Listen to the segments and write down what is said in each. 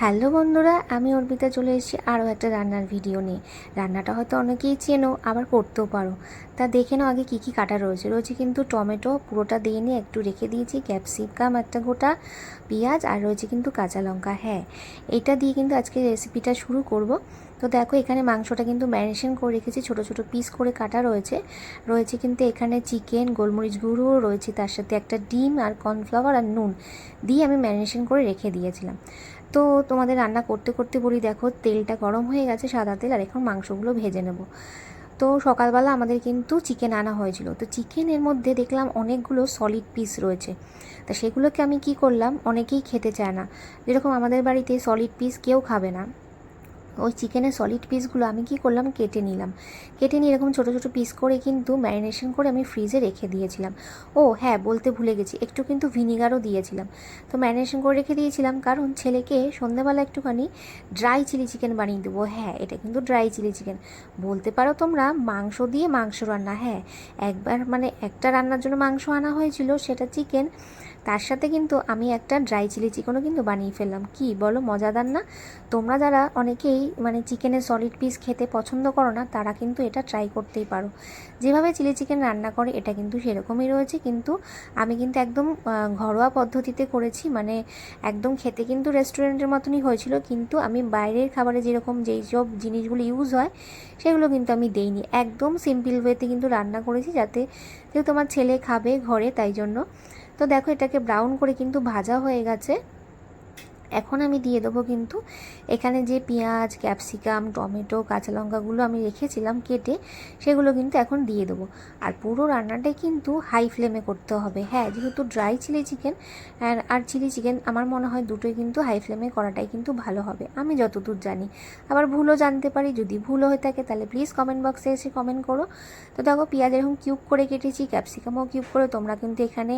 Hello বন্ধুরা, আমি অর্পিতা চলে এসেছি আরও একটা রান্নার ভিডিও নিয়ে। রান্নাটা হয়তো অনেকেই চেনো, আবার করতেও পারো। তা দেখে নাও আগে কী কী কাটা রয়েছে। রয়েছে কিন্তু টমেটো, পুরোটা দিয়ে নিয়ে একটু রেখে দিয়েছি, ক্যাপসিকাম একটা গোটা, পেঁয়াজ আর রয়েছে কিন্তু কাঁচা লঙ্কা হ্যাঁ। এটা দিয়ে কিন্তু আজকে রেসিপিটা শুরু করব। তো দেখো, এখানে মাংসটা কিন্তু ম্যারিনেশন করে রেখেছি। ছোট ছোট পিস করে কাটা রয়েছে। রয়েছে কিন্তু এখানে চিকেন গোলমরিচ গুঁড়ো রয়েছে তার সাথে একটা ডিম আর কর্নফ্লাওয়ার আর নুন দিয়ে আমি ম্যারিনেশন করে রেখে দিয়েছিলাম। তো তোমাদের রান্না করতে করতে বলি, দেখো, তেলটা গরম হয়ে গেছে সাদা তেল আর এখন মাংসগুলো ভেজে নেব। তো সকালবেলা আমাদের কিন্তু চিকেন আনা হয়েছিল। তো চিকেনের মধ্যে দেখলাম অনেকগুলো সলিড পিস রয়েছে। তা সেগুলোকে আমি কি করলাম? অনেকেই খেতে চায় না। যেরকম আমাদের বাড়িতে সলিড পিস কেউ খাবে না। ওই চিকেনের সলিড পিসগুলো আমি কি করলাম? কেটে নিলাম। কেটে নিয়ে এরকম ছোটো ছোটো পিস করে কিন্তু ম্যারিনেশন করে আমি ফ্রিজে রেখে দিয়েছিলাম। ও হ্যাঁ বলতে ভুলে গেছি। একটু কিন্তু ভিনিগারও দিয়েছিলাম। তো ম্যারিনেশন করে রেখে দিয়েছিলাম। কারণ ছেলেকে সন্ধ্যেবেলা একটুখানি ড্রাই চিলি চিকেন বানিয়ে দেবো। হ্যাঁ এটা কিন্তু ড্রাই চিলি চিকেন বলতে পারো তোমরা, মাংস দিয়ে মাংস রান্না হ্যাঁ। একবার মানে একটা রান্নার জন্য মাংস আনা হয়েছিল, সেটা চিকেন তার সাথে কিন্তু আমি একটা ড্রাই চিলি চিকেনও কিন্তু বানিয়ে ফেললাম। কি বলো, মজাদার না? তোমরা যারা অনেকেই মানে চিকেনের সলিড পিস খেতে পছন্দ করো না, তারা কিন্তু এটা ট্রাই করতেই পারো। যেভাবে চিলি চিকেন রান্না করে, এটা কিন্তু সেরকমই রয়েছে। কিন্তু আমি কিন্তু একদম ঘরোয়া পদ্ধতিতে করেছি। মানে একদম খেতে কিন্তু রেস্টুরেন্টের মতনই হয়েছিল। কিন্তু আমি বাইরের খাবারে যেরকম যেই সব জিনিসগুলো ইউজ হয়, সেগুলো কিন্তু আমি দেইনি। একদম সিম্পল ওয়েতে কিন্তু রান্না করেছি যাতে, যেহেতু আমার ছেলে খাবে ঘরে, তাই জন্য। তো দেখো এটাকে ব্রাউন করে কিন্তু ভাজা হয়ে গেছে। এখন আমি দিয়ে দেবো কিন্তু এখানে যে পেঁয়াজ, ক্যাপসিকাম, টমেটো, কাঁচা লঙ্কাগুলো আমি রেখেছিলাম কেটে, সেগুলো কিন্তু এখন দিয়ে দেবো। আর পুরো রান্নাটাই কিন্তু হাই ফ্লেমে করতে হবে। হ্যাঁ যেহেতু ড্রাই চিলি চিকেন আর চিলি চিকেন আমার মনে হয় দুটোই কিন্তু হাই ফ্লেমে করাটাই কিন্তু ভালো হবে। আমি যতদূর জানি। আবার ভুলও জানতে পারি। যদি ভুল হয়ে থাকে তাহলে প্লিজ কমেন্ট বক্সে এসে কমেন্ট করো। তো দেখো, পেঁয়াজ এরকম কিউব করে কেটেছি, ক্যাপসিকামও কিউব করে, তোমরা কিন্তু এখানে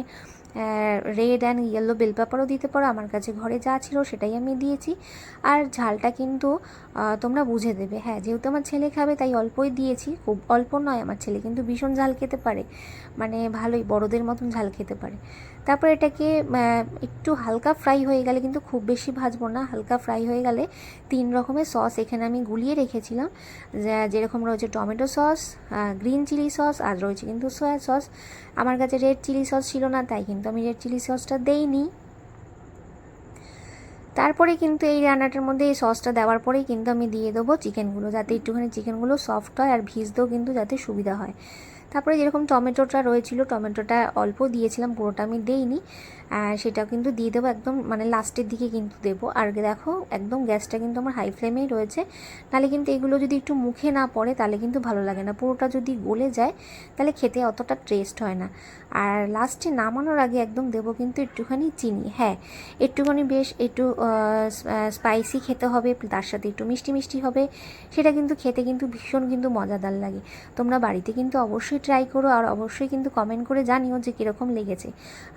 রেড অ্যান্ড ইয়েলো বেল পেপারও দিতে পারো। আমার কাছে ঘরে যা ছিল সেটাই আমি দিয়েছি। আর ঝালটা কিন্তু তোমরা বুঝে দেবে। হ্যাঁ যেহেতু আমার ছেলে খাবে, তাই অল্পই দিয়েছি। খুব অল্প নয়, আমার ছেলে কিন্তু ভীষণ ঝাল খেতে পারে। মানে ভালোই, বড়দের মতন ঝাল খেতে পারে। তারপর এটাকে একটু হালকা ফ্রাই হয়ে গেলে কিন্তু খুব বেশি ভাজবো না। হালকা ফ্রাই হয়ে গেলে তিন রকমের সস এখানে আমি গুলিয়ে রেখেছিলাম। যেরকম রয়েছে tomato sauce green chilli sauce আর রয়েছে কিন্তু সয়া সস আমার কাছে রেড চিলি সস ছিল না, তাই কিন্তু আমি রেড চিলি সসটা দেইনি। তারপরে কিন্তু এই রান্নাটার মধ্যে এই সসটা দেওয়ার পরেই কিন্তু আমি দিয়ে দেবো চিকেনগুলো, যাতে একটুখানি চিকেনগুলো সফট হয় আর ভিজতেও কিন্তু যাতে সুবিধা হয়। তারপরে যেরকম টমেটোটা রয়েছিল, টমেটোটা অল্প দিয়েছিলাম, পুরোটা আমি দেইনি। সেটাও কিন্তু দিয়ে দেবো একদম মানে লাস্টের দিকে কিন্তু দেবো। আর দেখো, একদম গ্যাসটা কিন্তু আমার হাই ফ্লেমেই রয়েছে। তাহলে কিন্তু এগুলো যদি একটু মুখে না পড়ে তাহলে কিন্তু ভালো লাগে না। পুরোটা যদি গলে যায় তাহলে খেতে অতটা টেস্ট হয় না। আর লাস্টে নামানোর আগে একদম দেবো কিন্তু একটুখানি চিনি। হ্যাঁ একটুখানি বেশ একটু স্পাইসি খেতে হবে, তার সাথে একটু মিষ্টি মিষ্টি হবে। সেটা কিন্তু খেতে কিন্তু ভীষণ কিন্তু মজাদার লাগে। তোমরা বাড়িতে কিন্তু অবশ্যই ট্রাই করো আর অবশ্যই কিন্তু কমেন্ট করে জানিও যে কীরকম লেগেছে।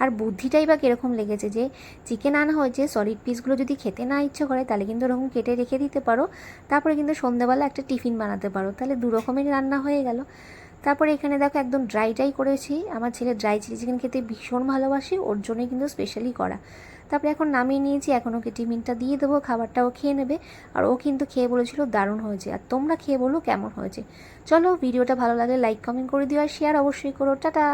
আর বুদ্ধিটাই বা কীরকম লেগেছে যে চিকেন আনা হয়েছে সলিড পিসগুলো যদি খেতে না ইচ্ছে করে তাহলে কিন্তু ওরকম কেটে রেখে দিতে পারো। তারপরে কিন্তু সন্ধ্যাবেলা একটা টিফিন বানাতে পারো। তাহলে দু রকমের রান্না হয়ে গেল। তারপরে এখানে দেখো একদম ড্রাই ড্রাই করেছি। আমার ছেলে ড্রাই চিলি চিকেন খেতে ভীষণ ভালোবাসে, ওর জন্যই কিন্তু স্পেশালি করা। তারপরে এখন নামিয়ে নিয়েছি, এখন ওকে টিফিনটা দিয়ে দেবো খাবারটা ও খেয়ে নেবে। আর ও কিন্তু খেয়ে বলেছিল দারুণ হয়েছে, আর তোমরা খেয়ে বলো কেমন হয়েছে। চলো ভিডিওটা ভালো লাগে লাইক কমেন্ট করে দিও, আর শেয়ার অবশ্যই করো। টাটা!